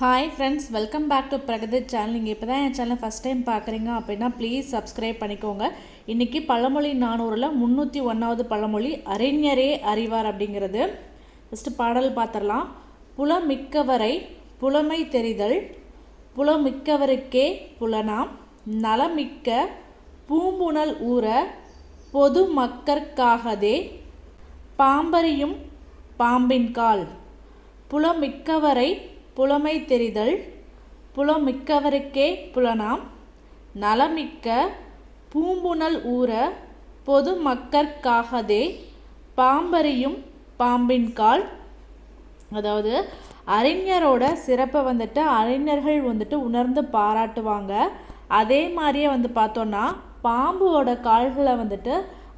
Hi friends welcome back to Pragathi channel நீங்கள் இப்போ தான் என் சேனல் ஃபஸ்ட் டைம் பார்க்குறீங்க அப்படின்னா ப்ளீஸ் சப்ஸ்கிரைப் பண்ணிக்கோங்க. இன்றைக்கி பழமொழி நானூறில் முந்நூற்றி ஒன்றாவது பழமொழி அறிஞரே அறிவார் அப்படிங்கிறது. ஃபஸ்ட்டு பாடல் பார்த்துடலாம் புலமிக்கவரை புலமை தெரிதல் புலமிக்கவருக்கே புலனாம். நலமிக்க பூம்புணல் ஊற பொது மக்கற்காகதே பாம்பரியும் பாம்பின் கால். புலமிக்கவரை புலமை தெரிதல் புலமிக்கவருக்கே புலனாம் நலமிக்க பூம்புணல் ஊற பொது மக்கற்காகதே பாம்பறியும் பாம்பின் கால். அதாவது அறிஞரோட சிறப்பை வந்துட்டு அறிஞர்கள் வந்துட்டு உணர்ந்து பாராட்டுவாங்க. அதே மாதிரியே வந்து பார்த்தோன்னா பாம்போட கால்களை வந்துட்டு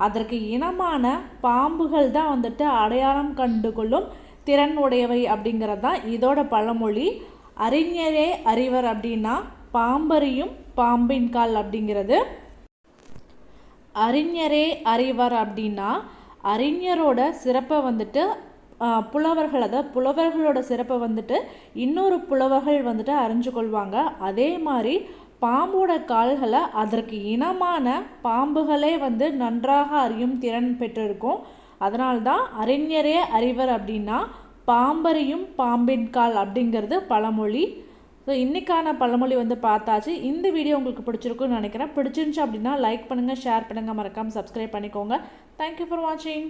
அதற்கு இனமான பாம்புகள் தான் வந்துட்டு அடையாளம் கண்டு கொள்ளும் திறன் உடையவை அப்படிங்கிறது தான் இதோட பழமொழி. அறிஞரே அறிவர் அப்படின்னா பாம்பறியும் பாம்பின் கால் அப்படிங்கிறது. அறிஞரே அறிவர் அப்படின்னா அறிஞரோட சிறப்பை வந்துட்டு புலவர்கள் அதை புலவர்களோட சிறப்பை வந்துட்டு இன்னொரு புலவர்கள் வந்துட்டு அறிஞ்சு கொள்வாங்க. அதே மாதிரி பாம்போட கால்களை அதற்கு இனமான பாம்புகளே வந்து நன்றாக அறியும் திறன் பெற்றிருக்கும். அதனால்தான் அறிஞரே அறிவர் அப்படின்னா பாம்பரையும் பாம்பின் கால் அப்படிங்கிறது பழமொழி. ஸோ இன்றைக்கான பழமொழி வந்து பார்த்தாச்சு. இந்த வீடியோ உங்களுக்கு பிடிச்சிருக்குன்னு நினைக்கிறேன். பிடிச்சிருந்துச்சு அப்படின்னா லைக் பண்ணுங்கள் ஷேர் பண்ணுங்கள் மறக்காமல் சப்ஸ்கிரைப் பண்ணிக்கோங்க. தேங்க்யூ ஃபார் வாட்சிங்